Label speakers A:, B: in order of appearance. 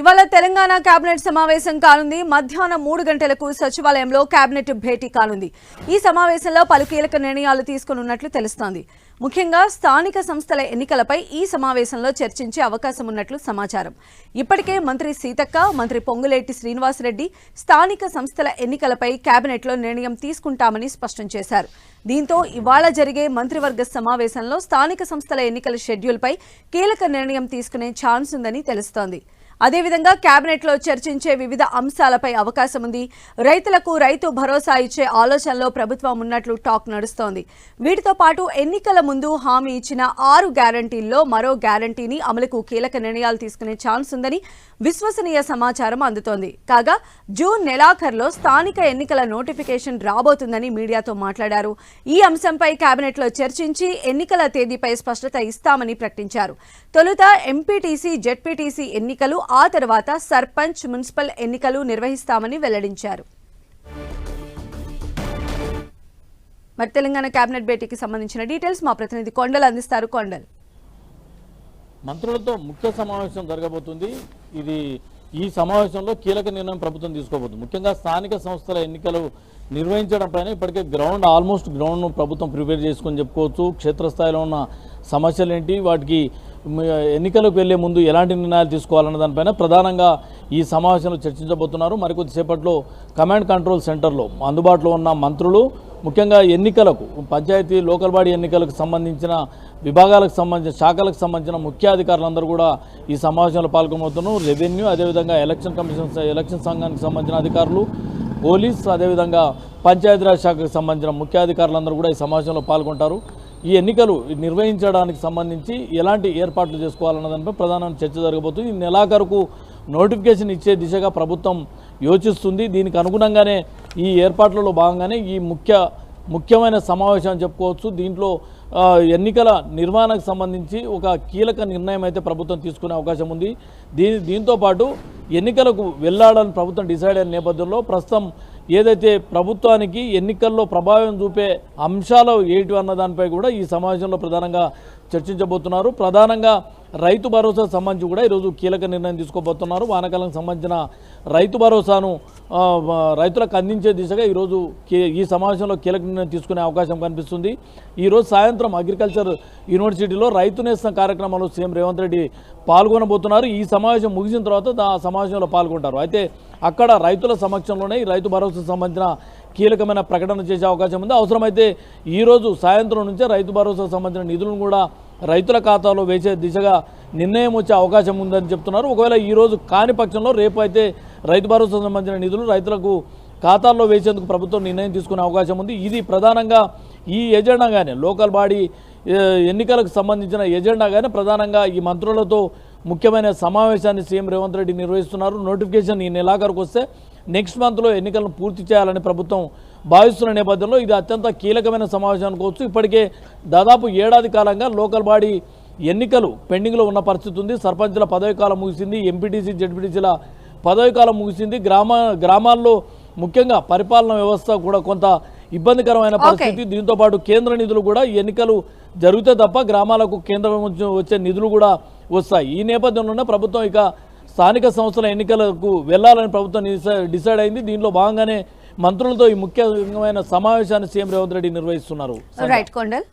A: ఇవాళ తెలంగాణ కేబినెట్ సమావేశం కానుంది. మధ్యాహ్నం మూడు గంటలకు సచివాలయంలో కేబినెట్ భేటీ కానుంది. ఈ సమావేశంలో పలు కీలక నిర్ణయాలు తీసుకున్నట్లు తెలుస్తోంది. ముఖ్యంగా స్థానిక సంస్థల ఎన్నికలపై ఈ సమావేశంలో చర్చించే అవకాశం ఉన్నట్లు సమాచారం. ఇప్పటికే మంత్రి సీతక్క మంత్రి పొంగులేటి శ్రీనివాసరెడ్డి స్థానిక సంస్థల ఎన్నికలపై కేబినెట్లో నిర్ణయం తీసుకుంటామని స్పష్టం చేశారు. దీంతో ఇవాళ జరిగే మంత్రివర్గ సమావేశంలో స్థానిక సంస్థల ఎన్నికల షెడ్యూల్పై కీలక నిర్ణయం తీసుకునే ఛాన్స్ ఉందని తెలుస్తోంది. అదేవిధంగా కేబినెట్లో చర్చించే వివిధ అంశాలపై అవకాశం ఉంది. రైతులకు రైతు భరోసా ఇచ్చే ఆలోచనలో ప్రభుత్వం ఉన్నట్లు టాక్ నడుస్తోంది. వీటితో పాటు ఎన్నికల ముందు హామీ ఇచ్చిన ఆరు గ్యారంటీల్లో మరో గ్యారంటీని అమలుకు కీలక నిర్ణయాలు తీసుకునే ఛాన్స్ ఉందని విశ్వసనీయ సమాచారం అందుతోంది. కాగా జూన్ నెలాఖరులో స్థానిక ఎన్నికల నోటిఫికేషన్ రాబోతుందని మీడియాతో మాట్లాడారు. ఈ అంశంపై కేబినెట్లో చర్చించి ఎన్నికల తేదీపై స్పష్టత ఇస్తామని ప్రకటించారు. తొలుత ఎంపీటీసీ జెడ్పీటీసీ ఎన్నికలు ఆ తర్వాత సర్పంచ్ మున్సిపల్ ఎన్నికలు నిర్వహిస్తామని వెల్లడించారు. మరి తెలంగాణ కేబినెట్ భేటీకి సంబంధించిన డీటెయిల్స్ మా ప్రతినిధి కొండల్ అందిస్తారు. కొండల్.
B: మంత్రులతో ముఖ్య సమావేశం జరగబోతుంది. ఇది ఈ సమావేశంలో కీలక నిర్ణయం ప్రభుత్వం తీసుకోబోతుంది. ముఖ్యంగా స్థానిక సంస్థల ఎన్నికలు నిర్వహించడం పైన ఇప్పటికే గ్రౌండ్ ఆల్మోస్ట్ గ్రౌండ్ను ప్రభుత్వం ప్రిపేర్ చేసుకొని చెప్పుకోవచ్చు. క్షేత్రస్థాయిలో ఉన్న సమస్యలు ఏంటి వాటికి ఎన్నికలకు వెళ్ళే ముందు ఎలాంటి నిర్ణయాలు తీసుకోవాలన్న దానిపైన ప్రధానంగా ఈ సమావేశంలో చర్చించబోతున్నారు. మరికొద్దిసేపట్లో కమాండ్ కంట్రోల్ సెంటర్లో అందుబాటులో ఉన్న మంత్రులు ముఖ్యంగా ఎన్నికలకు పంచాయతీ లోకల్ బాడీ ఎన్నికలకు సంబంధించిన విభాగాలకు సంబంధించిన శాఖలకు సంబంధించిన ముఖ్య అధికారులందరూ కూడా ఈ సమావేశంలో పాల్గొనబోతున్నారు. రెవెన్యూ అదేవిధంగా ఎలక్షన్ కమిషన్ ఎలక్షన్ సంఘానికి సంబంధించిన అధికారులు పోలీస్ అదేవిధంగా పంచాయతీరాజ్ శాఖకు సంబంధించిన ముఖ్య అధికారులందరూ కూడా ఈ సమావేశంలో పాల్గొంటారు. ఈ ఎన్నికలు నిర్వహించడానికి సంబంధించి ఎలాంటి ఏర్పాట్లు చేసుకోవాలన్న దానిపై ప్రధాన చర్చ జరగబోతుంది. నెలాఖరుకు నోటిఫికేషన్ ఇచ్చే దిశగా ప్రభుత్వం యోచిస్తుంది. దీనికి అనుగుణంగానే ఈ ఏర్పాట్లలో భాగంగానే ఈ ముఖ్య ముఖ్యమైన సమావేశం అని చెప్పుకోవచ్చు. దీంట్లో ఎన్నికల నిర్వహణకు సంబంధించి ఒక కీలక నిర్ణయం అయితే ప్రభుత్వం తీసుకునే అవకాశం ఉంది. దీని దీంతో పాటు ఎన్నికలకు వెళ్ళాలని ప్రభుత్వం డిసైడ్ అయిన నేపథ్యంలో ప్రస్తుతం ఏదైతే ప్రభుత్వానికి ఎన్నికల్లో ప్రభావం చూపే అంశాలు ఏంటి అన్న దానిపై కూడా ఈ సమావేశంలో ప్రధానంగా చర్చించబోతున్నారు. ప్రధానంగా రైతు భరోసా సంబంధించి కూడా ఈరోజు కీలక నిర్ణయం తీసుకోబోతున్నారు. వానాకాలం సంబంధించిన రైతు భరోసాను రైతులకు అందించే దిశగా ఈరోజు ఈ సమావేశంలో కీలక నిర్ణయం తీసుకునే అవకాశం కనిపిస్తుంది. ఈరోజు సాయంత్రం అగ్రికల్చర్ యూనివర్సిటీలో రైతు నేస్తం కార్యక్రమంలో సీఎం రేవంత్ రెడ్డి పాల్గొనబోతున్నారు. ఈ సమావేశం ముగిసిన తర్వాత ఆ సమావేశంలో పాల్గొంటారు. అయితే అక్కడ రైతుల సమక్షంలోనే ఈ రైతు భరోసా సంబంధించిన కీలకమైన ప్రకటన చేసే అవకాశం ఉంది. అవసరమైతే ఈరోజు సాయంత్రం నుంచే రైతు భరోసా సంబంధించిన నిధులను కూడా రైతుల ఖాతాలో వేసే దిశగా నిర్ణయం వచ్చే అవకాశం ఉందని చెప్తున్నారు. ఒకవేళ ఈరోజు కాని పక్షంలో రేపు అయితే రైతు భరోసా సంబంధించిన నిధులు రైతులకు ఖాతాల్లో వేసేందుకు ప్రభుత్వం నిర్ణయం తీసుకునే అవకాశం ఉంది. ఇది ప్రధానంగా ఈ ఎజెండాగానే లోకల్ బాడీ ఎన్నికలకు సంబంధించిన ఎజెండాగానే ప్రధానంగా ఈ మంత్రులతో ముఖ్యమైన సమావేశాన్ని సీఎం రేవంత్ రెడ్డి నిర్వహిస్తున్నారు. నోటిఫికేషన్ ఈ నెలాఖరుకు వస్తే నెక్స్ట్ మంత్లో ఎన్నికలను పూర్తి చేయాలని ప్రభుత్వం భావిస్తున్న నేపథ్యంలో ఇది అత్యంత కీలకమైన సమావేశం అనుకోవచ్చు. ఇప్పటికే దాదాపు ఏడాది కాలంగా లోకల్ బాడీ ఎన్నికలు పెండింగ్లో ఉన్న పరిస్థితి ఉంది. సర్పంచుల పదవి కాలం ముగిసింది ఎంపీటీసీ జడ్పీటీసీల పదవి కాలం ముగిసింది. గ్రామ గ్రామాల్లో ముఖ్యంగా పరిపాలన వ్యవస్థ కూడా కొంత ఇబ్బందికరమైన పరిస్థితి. దీంతో పాటు కేంద్ర నిధులు కూడా ఎన్నికలు జరిగితే తప్ప గ్రామాలకు కేంద్రం వచ్చే నిధులు కూడా వస్తాయి. ఈ నేపథ్యంలోనే ప్రభుత్వం ఇక స్థానిక సంస్థల ఎన్నికలకు వెళ్ళాలని ప్రభుత్వం డిసైడ్ అయింది. దీనిలో భాగంగానే మంత్రులతో ఈ ముఖ్యమైన సమావేశాన్ని సీఎం రేవంత్ రెడ్డి నిర్వహిస్తున్నారు.
A: రైట్ కొండల్.